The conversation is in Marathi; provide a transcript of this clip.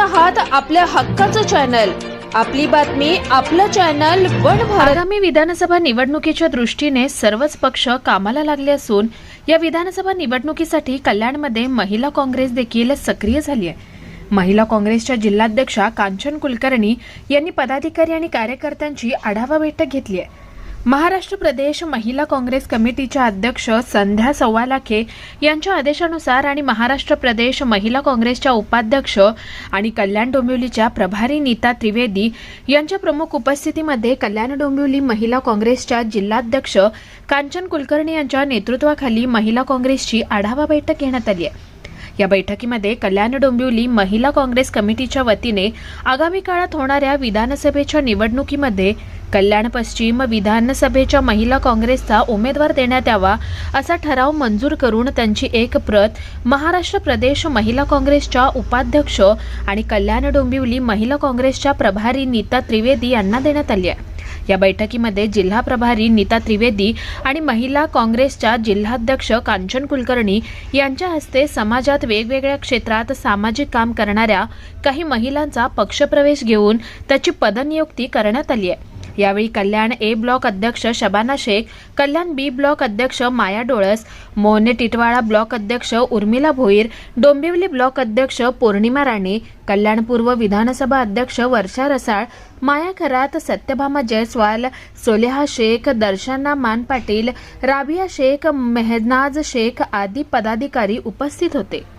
आहात आपल्या हक्काचं चॅनल. आपली बातमी आपलं चॅनल वन भारत. आगामी विधानसभा निवडणुकीच्या दृष्टीने सर्वच पक्ष कामाला लागले असून या विधानसभा निवडणुकीसाठी कल्याणमध्ये महिला काँग्रेस देखील सक्रिय झाली आहे. महिला काँग्रेसच्या जिल्हाध्यक्षा कांचन कुलकर्णी यांनी पदाधिकारी आणि कार्यकर्त्यांची आढावा बैठक घेतली आहे. महाराष्ट्र प्रदेश महिला काँग्रेस कमिटीच्या अध्यक्ष संध्या सव्वालाखे यांच्या आदेशानुसार आणि महाराष्ट्र प्रदेश महिला काँग्रेसच्या उपाध्यक्ष आणि कल्याण डोंबिवलीच्या प्रभारी नीता त्रिवेदी यांच्या प्रमुख उपस्थितीमध्ये कल्याण डोंबिवली महिला काँग्रेसच्या जिल्हाध्यक्ष कांचन कुलकर्णी यांच्या नेतृत्वाखाली महिला काँग्रेसची आढावा बैठक घेण्यात आली आहे. या बैठकीमध्ये कल्याण डोंबिवली महिला काँग्रेस कमिटीच्या वतीने आगामी काळात होणाऱ्या विधानसभेच्या निवडणुकीमध्ये कल्याण पश्चिम विधानसभेच्या महिला काँग्रेसचा उमेदवार देण्यात यावा असा ठराव मंजूर करून त्यांची एक प्रत महाराष्ट्र प्रदेश महिला काँग्रेसच्या उपाध्यक्ष आणि कल्याण डोंबिवली महिला काँग्रेसच्या प्रभारी नीता त्रिवेदी यांना देण्यात आली आहे. या बैठकीमध्ये जिल्हा प्रभारी नीता त्रिवेदी आणि महिला काँग्रेसच्या जिल्हाध्यक्ष कांचन कुलकर्णी यांच्या हस्ते समाजात वेगवेगळ्या क्षेत्रात सामाजिक काम करणाऱ्या काही महिलांचा पक्षप्रवेश घेऊन त्याची पदनियुक्ती करण्यात आली आहे. यावेळी कल्याण ए ब्लॉक अध्यक्ष शबाना शेख कल्याण बी ब्लॉक अध्यक्ष माया डोळस मोहने टिटवाळा ब्लॉक अध्यक्ष उर्मिला भोईर डोंबिवली ब्लॉक अध्यक्ष पौर्णिमा राणे कल्याण पूर्व विधानसभा अध्यक्ष वर्षा रसाळ माया खरात सत्यभामा जयस्वाल सोलेहा शेख दर्शना मान पाटील राबिया शेख मेहनाज शेख आदी पदाधिकारी उपस्थित होते.